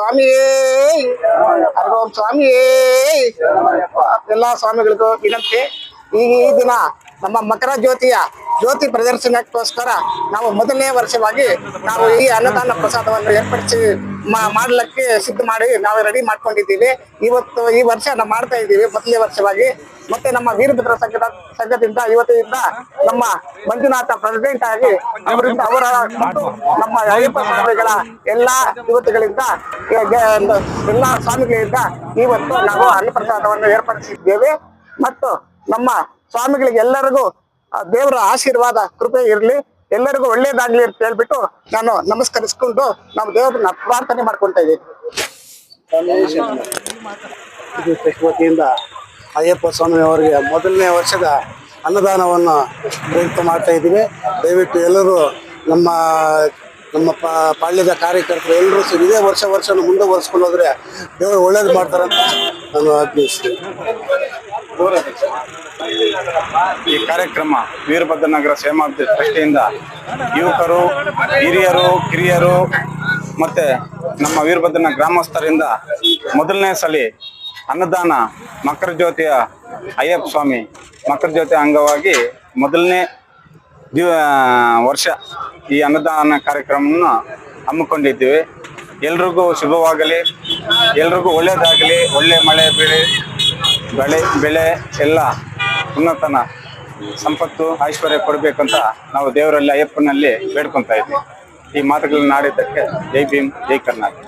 ಸ್ವಾಮಿಯೇ. ಹರಿಗೋಂ ಸ್ವಾಮಿಯೇ. ಎಲ್ಲ ಸ್ವಾಮಿಗಳಿಗೂ ವಿನಂತಿ. ಈ ದಿನ ನಮ್ಮ ಮಕರ ಜ್ಯೋತಿಯ ಜ್ಯೋತಿ ಪ್ರದರ್ಶನಕ್ಕೋಸ್ಕರ ನಾವು ಮೊದಲನೇ ವರ್ಷವಾಗಿ ನಾವು ಈ ಅನ್ನದಾನ ಪ್ರಸಾದವನ್ನು ಏರ್ಪಡಿಸಿ ಮಾಡ್ಲಿಕ್ಕೆ ಸಿದ್ಧ ಮಾಡಿ ನಾವು ರೆಡಿ ಮಾಡ್ಕೊಂಡಿದ್ದೀವಿ. ಇವತ್ತು ಈ ವರ್ಷ ನಾವು ಮಾಡ್ತಾ ಇದ್ದೀವಿ, ಮೊದಲನೇ ವರ್ಷವಾಗಿ. ಮತ್ತೆ ನಮ್ಮ ವೀರಭದ್ರ ಸಂಘದ ಸಂಘದಿಂದ ಇವತ್ತಿನಿಂದ ನಮ್ಮ ಮಂಜುನಾಥ ಪ್ರೆಸಿಡೆಂಟ್ ಆಗಿ ಅವರಿಂದ ಅವರ ನಮ್ಮ ಅಯ್ಯಪ್ಪ ಸ್ವಾಮಿಗಳ ಎಲ್ಲಾ ಯುವತಿಗಳಿಂದ ಎಲ್ಲಾ ಸ್ವಾಮಿಗಳಿಂದ ಇವತ್ತು ನಾವು ಅನ್ನಪ್ರಸಾದವನ್ನು ಏರ್ಪಡಿಸಿದ್ದೇವೆ. ಮತ್ತು ನಮ್ಮ ಸ್ವಾಮಿಗಳಿಗೆ ಎಲ್ಲರಿಗೂ ದೇವರ ಆಶೀರ್ವಾದ, ಕೃಪೆ ಇರಲಿ. ಎಲ್ಲರಿಗೂ ಒಳ್ಳೇದಾಗ್ಲಿ ಅಂತ ಹೇಳ್ಬಿಟ್ಟು ನಾನು ನಮಸ್ಕರಿಸ್ಕೊಂಡು ನಾವು ದೇವರನ್ನ ಪ್ರಾರ್ಥನೆ ಮಾಡ್ಕೊಂತ ಇದ್ದೀನಿ ಇದು ಅಯ್ಯಪ್ಪ ಸ್ವಾಮಿ ಅವರಿಗೆ ಮೊದಲನೇ ವರ್ಷದ ಅನ್ನದಾನವನ್ನು ಪ್ರಯುಕ್ತ ಮಾಡ್ತಾ ಇದ್ದೀವಿ. ದಯವಿಟ್ಟು ಎಲ್ಲರೂ ನಮ್ಮ ನಮ್ಮ ಪಾಳ್ಯದ ಕಾರ್ಯಕರ್ತರು ಎಲ್ಲರೂ ಸಹ ಇದೇ ವರ್ಷ ವರ್ಷ ಮುಂದುವರಿಸ್ಕೊಂಡು ಹೋದ್ರೆ ದೇವರು ಒಳ್ಳೇದು ಮಾಡ್ತಾರಂತ ನಾನು ಆಗ್ರಹಿಸ್ತೀನಿ. ಈ ಕಾರ್ಯಕ್ರಮ ವೀರಭದ್ರನಗರ ಸೇಮಾಬ್ದಿ ಟ್ರಸ್ಟಿಯಿಂದ ಯುವಕರು, ಹಿರಿಯರು, ಕಿರಿಯರು ಮತ್ತೆ ನಮ್ಮ ವೀರಭದ್ರನ ಗ್ರಾಮಸ್ಥರಿಂದ ಮೊದಲನೇ ಸಲ ಅನ್ನದಾನ ಮಕರ ಜ್ಯೋತಿಯ ಅಯ್ಯಪ್ಪ ಸ್ವಾಮಿ ಮಕರ ಜ್ಯೋತಿ ಅಂಗವಾಗಿ ಮೊದಲನೇ ದಿವ ವರ್ಷ ಈ ಅನ್ನದಾನ ಕಾರ್ಯಕ್ರಮವನ್ನು ಹಮ್ಮಿಕೊಂಡಿದ್ದೀವಿ. ಎಲ್ರಿಗೂ ಶುಭವಾಗಲಿ. ಎಲ್ರಿಗೂ ಒಳ್ಳೆಯದಾಗಲಿ. ಒಳ್ಳೆ ಮಳೆ ಬೆಳೆ. ಬೆಳೆ ಬೆಳೆ ಎಲ್ಲ ಉನ್ನತನ, ಸಂಪತ್ತು, ಐಶ್ವರ್ಯ ಕೊಡಬೇಕಂತ ನಾವು ದೇವರಲ್ಲಿ ಅಯ್ಯಪ್ಪನಲ್ಲಿ ಬೇಡ್ಕೊತಾ ಇದ್ದೀವಿ ಈ ಮಾತುಗಳನ್ನ ಆಡಿದ್ದಕ್ಕೆ ಜೈ ಭೀಮ್, ಜೈ ಕರ್ನಾಟಕ.